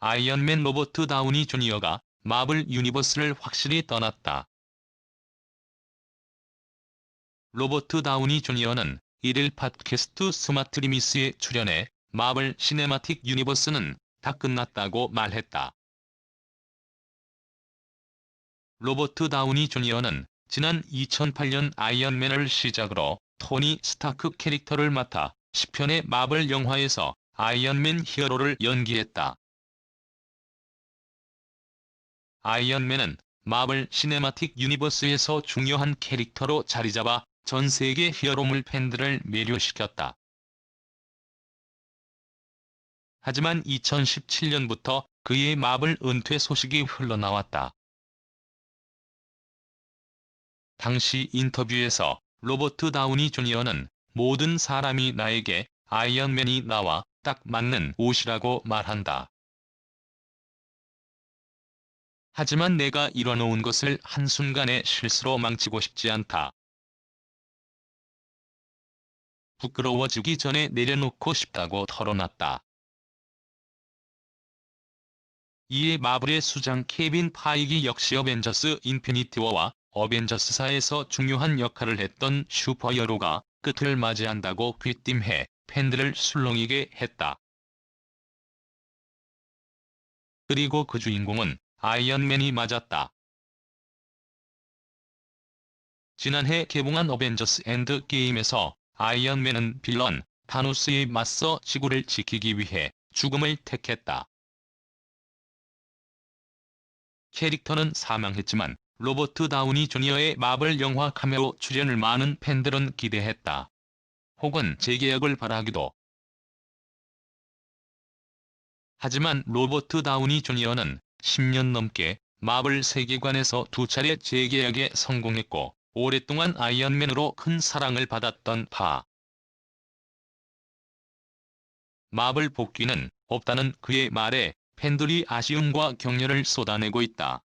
아이언맨 로버트 다우니 주니어가 마블 유니버스를 확실히 떠났다. 로버트 다우니 주니어는 1일 팟캐스트 스마트 리미스에 출연해 마블 시네마틱 유니버스는 다 끝났다고 말했다. 로버트 다우니 주니어는 지난 2008년 아이언맨을 시작으로 토니 스타크 캐릭터를 맡아 10편의 마블 영화에서 아이언맨 히어로를 연기했다. 아이언맨은 마블 시네마틱 유니버스에서 중요한 캐릭터로 자리잡아 전 세계 히어로물 팬들을 매료시켰다. 하지만 2017년부터 그의 마블 은퇴 소식이 흘러나왔다. 당시 인터뷰에서 로버트 다우니 주니어는 모든 사람이 나에게 아이언맨이 나와 딱 맞는 옷이라고 말한다. 하지만 내가 이뤄놓은 것을 한순간에 실수로 망치고 싶지 않다. 부끄러워지기 전에 내려놓고 싶다고 털어놨다. 이에 마블의 수장 케빈 파이기 역시 어벤져스 인피니티 워와 어벤져스사에서 중요한 역할을 했던 슈퍼히어로가 끝을 맞이한다고 귀띔해 팬들을 술렁이게 했다. 그리고 그 주인공은 아이언맨이 맞았다. 지난해 개봉한 어벤져스 엔드 게임에서 아이언맨은 빌런 타노스에 맞서 지구를 지키기 위해 죽음을 택했다. 캐릭터는 사망했지만 로버트 다우니 주니어의 마블 영화 카메오 출연을 많은 팬들은 기대했다. 혹은 재계약을 바라기도. 하지만 로버트 다우니 주니어는 10년 넘게 마블 세계관에서 두 차례 재계약에 성공했고 오랫동안 아이언맨으로 큰 사랑을 받았던 파. 마블 복귀는 없다는 그의 말에 팬들이 아쉬움과 격려를 쏟아내고 있다.